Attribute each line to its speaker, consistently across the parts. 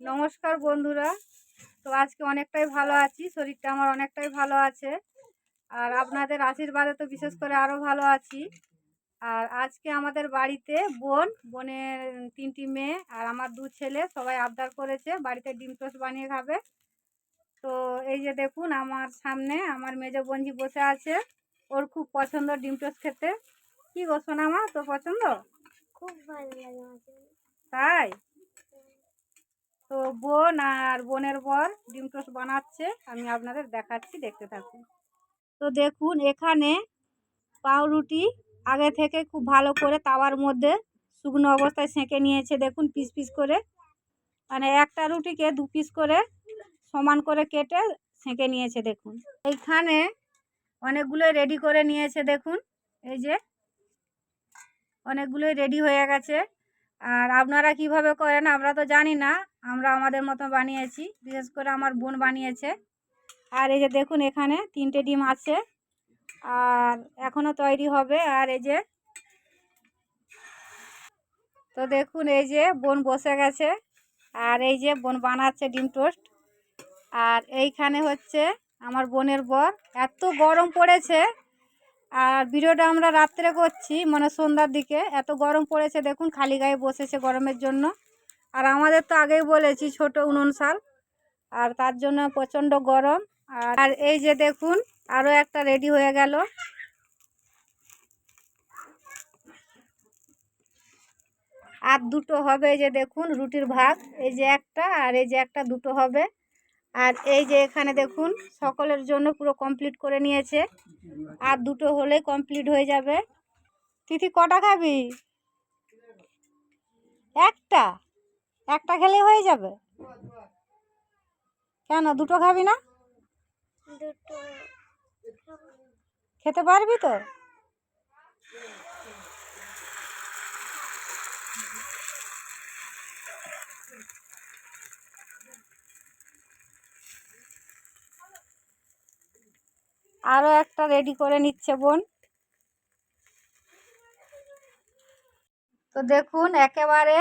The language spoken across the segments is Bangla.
Speaker 1: নমস্কার বন্ধুরা। তো আজকে অনেকটাই ভালো আছি শরীরটা আমার অনেকটাই ভালো আছে। আর আপনাদের আশীর্বাদে তো বিশেষ করে আরও ভালো আছি। আর আজকে আমাদের বাড়িতে বোন বোনের তিনটি মেয়ে আর আমার দু ছেলে সবাই আবদার করেছে বাড়িতে ডিম টোস্ট বানিয়ে খাবে। তো এই যে দেখুন আমার সামনে আমার মেজো বোনজি বসে আছে। ওর খুব পছন্দ ডিম টোস্ট খেতে। কি গো সোনামা তোর পছন্দ?
Speaker 2: খুব ভালো লাগে।
Speaker 1: তাই? তো বোন আর বোনের বর ডিম টোস্ট বানাচ্ছে, আমি আপনাদের দেখাচ্ছি, দেখতে থাকুন। তো দেখুন, এখানে পাউরুটি আগে থেকে খুব ভালো করে তাওয়ার মধ্যে শুকনো অবস্থায় সেঁকে নিয়েছে, দেখুন, পিস পিস করে। মানে একটা রুটিকে দু পিস করে সমান করে কেটে সেঁকে নিয়েছে, দেখুন। এইখানে অনেকগুলোই রেডি করে নিয়েছে, দেখুন। এই যে, অনেকগুলোই রেডি হয়ে গেছে। আর আপনারা কীভাবে করেন আমরা তো জানি না, আমরা আমাদের মতো বানিয়েছি, বিশেষ করে আমার বোন বানিয়েছে। আর এই যে দেখুন এখানে তিনটে ডিম আছে, আর এখনও তৈরি হবে। আর এই যে তো দেখুন এই যে বোন বসে গেছে, আর এই যে বোন বানাচ্ছে ডিম টোস্ট। আর এইখানে হচ্ছে আমার বোনের বর, এত গরম পড়েছে আর ভিডিওটা আমরা রাত্রে করছি মানে সন্ধ্যার দিকে। এত গরম পড়েছে, দেখুন, খালি গায়ে বসেছে গরমের জন্য। আর আমাদের তো আগেই বলেছি, ছোট উনুন শাল। আর তার জন্য প্রচণ্ড গরম। আর আর এই যে দেখুন আরও একটা রেডি হয়ে গেল। আর দুটো হবে এই যে দেখুন, রুটির ভাগ এই যে একটা, আর এই যে একটা দুটো হবে। আর এই যে এখানে দেখুন সকলের জন্য পুরো কমপ্লিট করে নিয়েছে। আর দুটো হলে কমপ্লিট হয়ে যাবে। তিথি কটা খাবি? একটা? একটা খেলে হয়ে যাবে? কেন দুটো খাবি না?
Speaker 2: দুটো।
Speaker 1: খেতে পারবি তো? আরও একটা রেডি করে নিচ্ছে বোন। তো দেখুন, একেবারে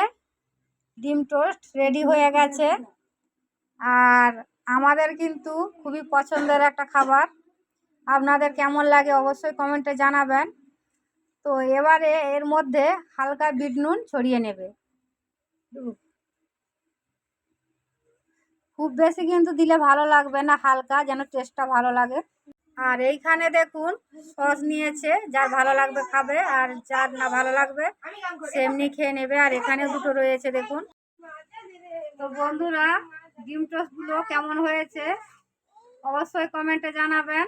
Speaker 1: ডিম টোস্ট রেডি হয়ে গেছে। আর আমাদের কিন্তু খুবই পছন্দের একটা খাবার। আপনাদের কেমন লাগে অবশ্যই কমেন্টে জানাবেন। তো এবারে এর মধ্যে হালকা বিট নুন ছড়িয়ে নেবে। খুব বেশি কিন্তু দিলে ভালো লাগবে না, হালকা যেন টেস্টটা ভালো লাগে। আর এইখানে দেখুন, সস নিয়েছে, যার ভালো লাগবে খাবে আর যার না ভালো লাগবে, সেমনি খেয়ে নেবে। আর এখানে দুটো রয়েছে, দেখুন। তো বন্ধুরা, ডিম টোস্টগুলো কেমন হয়েছে, অবশ্যই কমেন্টে জানাবেন।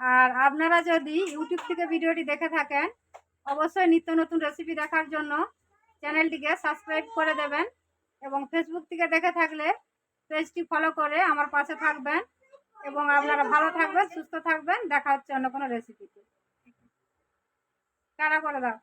Speaker 1: আর আপনারা যদি ইউটিউব থেকে ভিডিওটি দেখে থাকেন, অবশ্যই নিত্য নতুন রেসিপি দেখার জন্য চ্যানেলটিকে সাবস্ক্রাইব করে দেবেন এবং ফেসবুক থেকে দেখে থাকলে পেজটি ফলো করে আমার পাশে থাকবেন। এবং আপনারা ভালো থাকবেন সুস্থ থাকবেন। দেখা হচ্ছে অন্য কোনো রেসিপিতে কারা করে দাও।